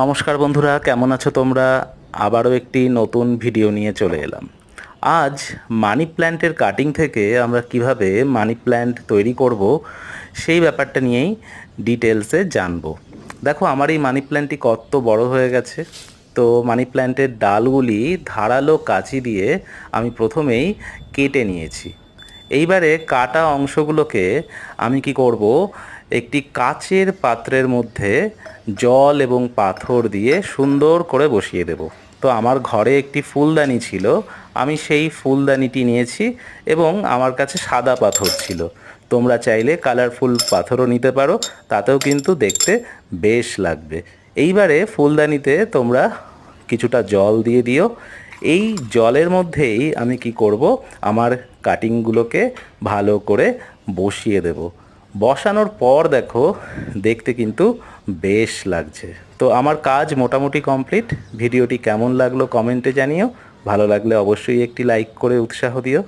নমস্কার বন্ধুরা, কেমন আছো তোমরা? আবারও একটি নতুন ভিডিও নিয়ে চলে এলাম। আজ মানি প্ল্যান্টের কাটিং থেকে আমরা কীভাবে মানি প্ল্যান্ট তৈরি করব, সেই ব্যাপারটা নিয়েই ডিটেলসে জানব। দেখো, আমার এই মানি প্ল্যান্টটি কত বড় হয়ে গেছে। তো মানি প্ল্যান্টের ডালগুলি ধারালো কাঁচি দিয়ে আমি প্রথমেই কেটে নিয়েছি। এইবারে কাটা অংশগুলোকে আমি কি করব? একটি কাচের পাত্রের মধ্যে জল এবং পাথর দিয়ে সুন্দর করে বসিয়ে দেব। তো আমার ঘরে একটি ফুলদানি ছিল, আমি সেই ফুলদানিটি নিয়েছি এবং আমার কাছে সাদা পাথর ছিল। তোমরা চাইলে কালারফুল পাথরও নিতে পারো, তাতেও কিন্তু দেখতে বেশ লাগবে। এইবারে ফুলদানিতে তোমরা কিছুটা জল দিয়ে দিও এই জলের মধ্যেই আমি কি করব? আমার কাটিংগুলোকে ভালো করে বসিয়ে দেব। বসানোর পর দেখো, দেখতে কিন্তু বেশ লাগছে। তো আমার কাজ মোটামুটি কমপ্লিট ভিডিওটি কেমন লাগল কমেন্টে জানিও। ভালো লাগলে অবশ্যই একটি লাইক করে উৎসাহ দিও।